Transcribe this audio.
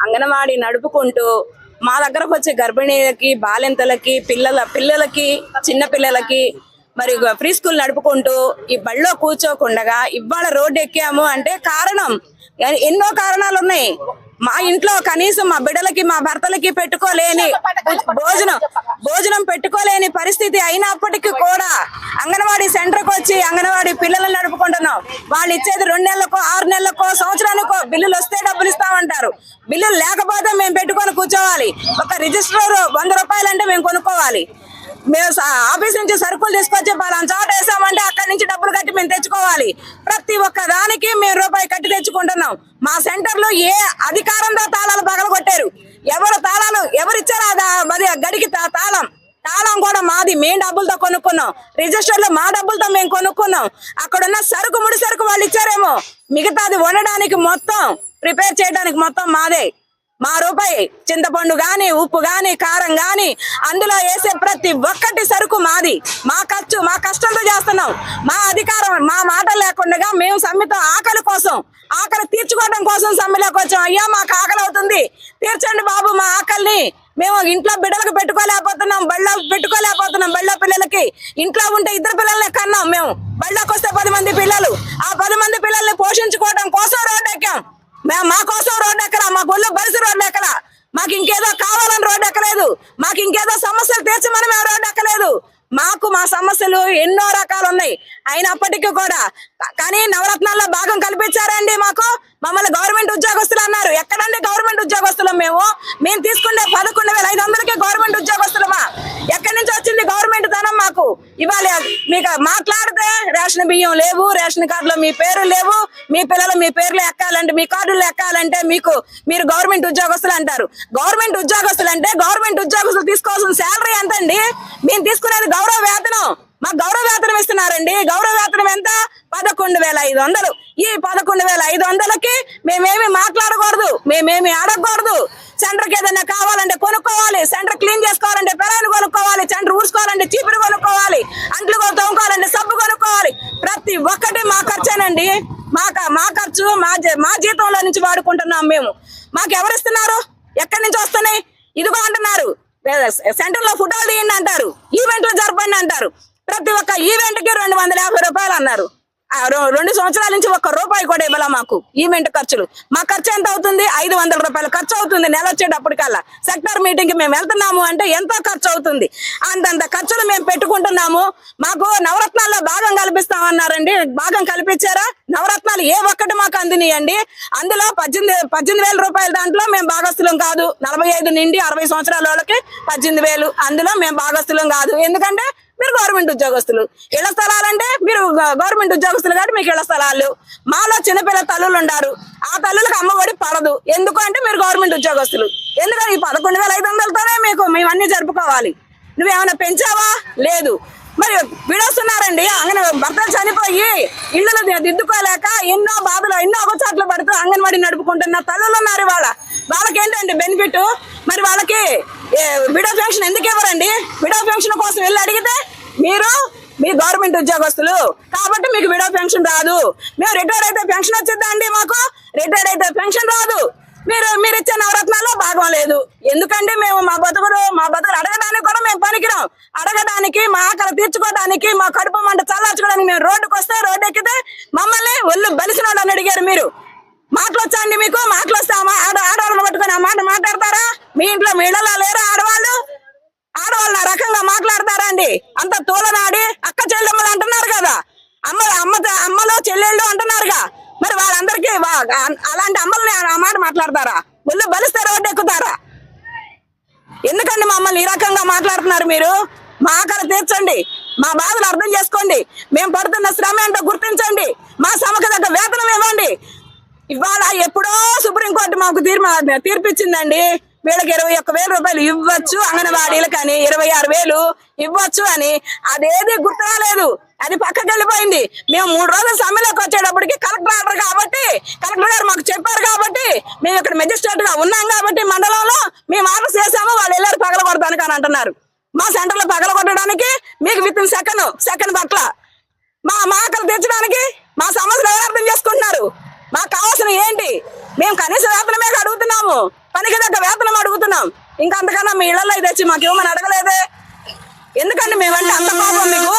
అంగన్వాడీ నడుపుకుంటూ మా దగ్గరకు వచ్చే గర్భిణీలకి బాలింతలకి పిల్లల పిల్లలకి చిన్న పిల్లలకి మరి ప్రీ స్కూల్ నడుపుకుంటూ ఈ బళ్ళో కూర్చోకుండగా ఇవాళ రోడ్డు ఎక్కాము అంటే కారణం. ఎన్నో కారణాలు ఉన్నాయి మా ఇంట్లో కనీసం మా బిడ్డలకి మా భర్తలకి పెట్టుకోలేని భోజనం భోజనం పెట్టుకోలేని పరిస్థితి అయినప్పటికీ కూడా అంగన్వాడీ సెంటర్కి వచ్చి అంగన్వాడీ పిల్లలను నడుపుకుంటున్నాం. వాళ్ళు ఇచ్చేది రెండు నెలలకో ఆరు నెలలకో సంవత్సరానికో బిల్లులు వస్తే డబ్బులు ఇస్తామంటారు. బిల్లులు లేకపోతే మేము పెట్టుకొని కూర్చోవాలి. ఒక రిజిస్టర్ వంద రూపాయలు అంటే మేము కొనుక్కోవాలి. మేము ఆఫీస్ నుంచి సరుకులు తీసుకొచ్చి పలానా చోట వేసామంటే అక్కడి నుంచి డబ్బులు కట్టి మేము తెచ్చుకోవాలి. ప్రతి ఒక్క దానికి మేము రూపాయి కట్టి తెచ్చుకుంటున్నాం. మా సెంటర్లో ఏ అధికారంతో తాళాలు పగల కొట్టారు ఎవరు తాళాలు ఎవరు ఇచ్చారో అది మరి గడికి తా- తాళం? తాళం కూడా మాది మేము డబ్బులతో కొనుక్కున్నాం. రిజిస్టర్లో మా డబ్బులతో మేము కొనుక్కున్నాం. అక్కడ ఉన్న సరుకు ముడి సరుకు వాళ్ళు ఇచ్చారేమో. మిగతాది వండడానికి మొత్తం ప్రిపేర్ చేయడానికి మొత్తం మాదే. మా రూపాయి చింతపండు గాని ఉప్పు గాని కారం గాని అందులో వేసే ప్రతి ఒక్కటి సరుకు మాది. మా ఖర్చు మా కష్టంతో చేస్తున్నాం. మా అధికారం మా మాట లేకుండా మేము సమ్మితం ఆకలి కోసం ఆకలి తీర్చుకోవడం కోసం సమ్మెలోకి వచ్చాం. అయ్యా మాకు ఆకలి అవుతుంది. తీర్చండి బాబు మా ఆకలిని. మేము ఇంట్లో బిడ్డలకు పెట్టుకోలేకపోతున్నాం. బళ్ళో పెట్టుకోలేకపోతున్నాం. బళ్ళో పిల్లలకి ఇంట్లో ఉంటే ఇద్దరు పిల్లల్ని కన్నాం మేము. బళ్ళోకి వస్తే పది మంది పిల్లలు. ఆ పది మంది పిల్లల్ని పోషించుకోవడం కోసం రోడ్డు ఎక్కాం. మేము మా కోసం రోడ్డు ఎక్కరా మా గొల్లు బలిసి రోడ్డు ఎక్కరా మాకు ఇంకేదో కావాలని రోడ్డు ఎక్కలేదు మాకు ఇంకేదో సమస్యలు తీర్చమని మేము రోడ్డు ఎక్కలేదు మాకు మా సమస్యలు ఎన్నో రకాలు ఉన్నాయి. అయినప్పటికీ కూడా కానీ నవరత్నాల్లో భాగం కల్పించారండి మాకు. మమ్మల్ని గవర్నమెంట్ ఉద్యోగస్తులు అన్నారు. ఎక్కడండి గవర్నమెంట్ ఉద్యోగస్తులు మేము? మేము తీసుకునే పదకొండు వేల ఐదు వందలకి గవర్నమెంట్ ఉద్యోగస్తులమా? ఎక్కడి నుంచి వచ్చింది గవర్నమెంట్ ధనం మాకు? ఇవాళ మీకు మాట్లాడితే రేషన్ బియ్యం లేవు రేషన్ కార్డులో మీ పేరు లేవు మీ పిల్లలు మీ పేర్లు ఎక్కాలంటే మీ కార్డులు ఎక్కాలంటే మీకు మీరు గవర్నమెంట్ ఉద్యోగస్తులు అంటారు. గవర్నమెంట్ ఉద్యోగస్తులు అంటే గవర్నమెంట్ ఉద్యోగస్తులు తీసుకోవాల్సిన శాలరీ ఎంత అండి మేము తీసుకునేది గౌరవ మాకు గౌరవ వేతనం ఇస్తున్నారండి. గౌరవ వేతనం ఎంత? పదకొండు వేల ఐదు వందలు. ఈ పదకొండు వేల ఐదు వందలకి మేమేమి మాట్లాడకూడదు. మేమేమి ఆడకూడదు. సెంటర్కి ఏదైనా కావాలంటే కొనుక్కోవాలి. సెంటర్ క్లీన్ చేసుకోవాలంటే పెరాయిలు కొనుక్కోవాలి. సెంటర్ ఊడ్చుకోవాలంటే చీపురు కొనుక్కోవాలి. అంట్లు తోముకోవాలంటే సబ్బు కొనుక్కోవాలి. ప్రతి ఒక్కటి మా ఖర్చేనండి. మా మా ఖర్చు మా మా జీతంలో నుంచి వాడుకుంటున్నాం మేము. మాకు ఎవరు ఇస్తున్నారు? ఎక్కడి నుంచి వస్తున్నాయి? ఇదిగో అంటున్నారు. సెంటర్లో ఫుటాలు తీయండి అంటారు. ఈవెంట్లు జరపండి అంటారు. ప్రతి ఒక్క ఈవెంట్కి రెండు వందల యాభై రూపాయలు అన్నారు. రెండు సంవత్సరాల నుంచి ఒక్క రూపాయి కూడా ఇవ్వాల మాకు ఈవెంట్ ఖర్చులు. మా ఖర్చు ఎంత అవుతుంది? ఐదు వందల రూపాయలు ఖర్చు అవుతుంది నెల వచ్చేటప్పటికల్లా. సెక్టర్ మీటింగ్ మేము వెళ్తున్నాము అంటే ఎంతో ఖర్చు అవుతుంది. అంతంత ఖర్చులు మేము పెట్టుకుంటున్నాము. మాకు నవరత్నాల్లో భాగం కల్పిస్తామన్నారండి. భాగం కల్పించారా? నవరత్నాలు ఏ ఒక్కటి మాకు అందినాయండి. అందులో పద్దెనిమిది పద్దెనిమిది వేల రూపాయల దాంట్లో మేము భాగస్థులం కాదు. నలభై ఐదు నుండి అరవై సంవత్సరాల వాళ్ళకి పద్దెనిమిది వేలు అందులో మేము భాగస్థులం కాదు. ఎందుకంటే మీరు గవర్నమెంట్ ఉద్యోగస్తులు. ఇళ్ళ స్థలాలంటే మీరు గవర్నమెంట్ ఉద్యోగస్తులు కాబట్టి మీకు ఇళ్ళ స్థలాలు. మాలో చిన్నపిల్ల తల్లులు ఉండారు ఆ తల్లులకు అమ్మఒడి పడదు. ఎందుకు అంటే మీరు గవర్నమెంట్ ఉద్యోగస్తులు. ఎందుకంటే ఈ పదకొండు వేల ఐదు వందలతోనే మీకు మేమన్నీ అన్ని జరుపుకోవాలి. నువ్వేమైనా పెంచావా? లేదు. మరి విడొస్తున్నారండి. అంగన భర్తలు చనిపోయి ఇళ్ళను దిద్దుకోలేక ఎన్నో బాధలు ఎన్నో అవచాట్లు పడుతూ అంగన్వాడీ నడుపుకుంటున్న తల్లులు ఉన్నారు వాళ్ళ వాళ్ళకి ఏంటండి బెనిఫిట్? మరి వాళ్ళకి ఏ, విడో పెన్షన్ ఎందుకు ఇవ్వరండి? విడో పెన్షన్ కోసం వెళ్ళి అడిగితే మీరు మీ గవర్నమెంట్ ఉద్యోగస్తులు. కాబట్టి మీకు విడో పెన్షన్ రాదు. మేము రిటైర్ అయితే పెన్షన్ వచ్చిందా అండి మాకు? రిటైర్ అయితే పెన్షన్ రాదు. మీరు మీరు ఇచ్చే నవరత్నాల్లో భాగం లేదు. ఎందుకంటే మేము మా బతుకులు మా బతుకులు అడగడానికి కూడా మేము పనికిరాం. అడగడానికి మా ఆకలి తీర్చుకోవడానికి మా కడుపు మంట చల్లార్చుకోవడానికి మేము రోడ్డుకు వస్తే రోడ్డు ఎక్కితే మమ్మల్ని ఒళ్ళు బలిసిన వాళ్ళని అడిగారు మీరు. మాటలు వచ్చా అండి మీకు? మాటలు వస్తా ఆడ ఆడవాళ్ళని పట్టుకొని ఆ మాట మాట్లాడతారా? మీ ఇంట్లో మీ ఇళ్ళలో లేరా ఆడవాళ్ళు? వాళ్ళు ఆ రకంగా మాట్లాడతారా అండి అంత తోలనాడి అక్క చెల్లెమ్మలు అంటున్నారు కదా. అమ్మ అమ్మ అమ్మలు చెల్లెళ్ళు అంటున్నారుగా. మరి వాళ్ళందరికీ అలాంటి అమ్మల్ని ఆ మాట మాట్లాడతారా? ఒళ్ళు బలిస్తే రోడ్డు ఎక్కుతారా? ఎందుకండి మమ్మల్ని ఈ రకంగా మాట్లాడుతున్నారు మీరు? మా ఆకలి తీర్చండి. మా బాధలు అర్థం చేసుకోండి. మేము పడుతున్న శ్రమ ఏంటో గుర్తించండి. మా సమకు తగ్గ వేతనం ఇవ్వండి. ఇవాళ ఎప్పుడో సుప్రీంకోర్టు మాకు తీర్మా తీర్పిచ్చిందండి. వీళ్ళకి ఇరవై ఒక్క వేల రూపాయలు ఇవ్వచ్చు అంగన్వాడీలకు అని ఇరవై ఆరు వేలు ఇవ్వచ్చు అని. అదేది గుర్తురాలేదు అది పక్కకి వెళ్ళిపోయింది. మేము మూడు రోజులు సమ్మెలోకి వచ్చేటప్పటికి కలెక్టర్ ఆర్డర్ కాబట్టి కలెక్టర్ గారు మాకు చెప్పారు కాబట్టి మేము ఇక్కడ మెజిస్ట్రేట్గా ఉన్నాం కాబట్టి మండలంలో మేము ఆర్డర్ చేసాము వాళ్ళు వెళ్ళారు పగలగొడతానికి అని అంటున్నారు. మా సెంటర్లో పగలగొట్టడానికి మీకు విత్ ఇన్ సెకండ్ సెకండ్ పట్ల మా మా తెచ్చడానికి మా సమస్యలు ఎవరు అర్థం చేసుకుంటున్నారు? మాకు కావాల్సిన ఏంటి? మేము కనీస వేతనమే అడుగుతున్నాము. పనికి తగ్గ వేతనం అడుగుతున్నాం. ఇంకా అంతకన్నా మీ ఇళ్ళలో వచ్చి మాకు ఏమని అడగలేదే? ఎందుకండి మేమంటే అంత పాపం మీకు?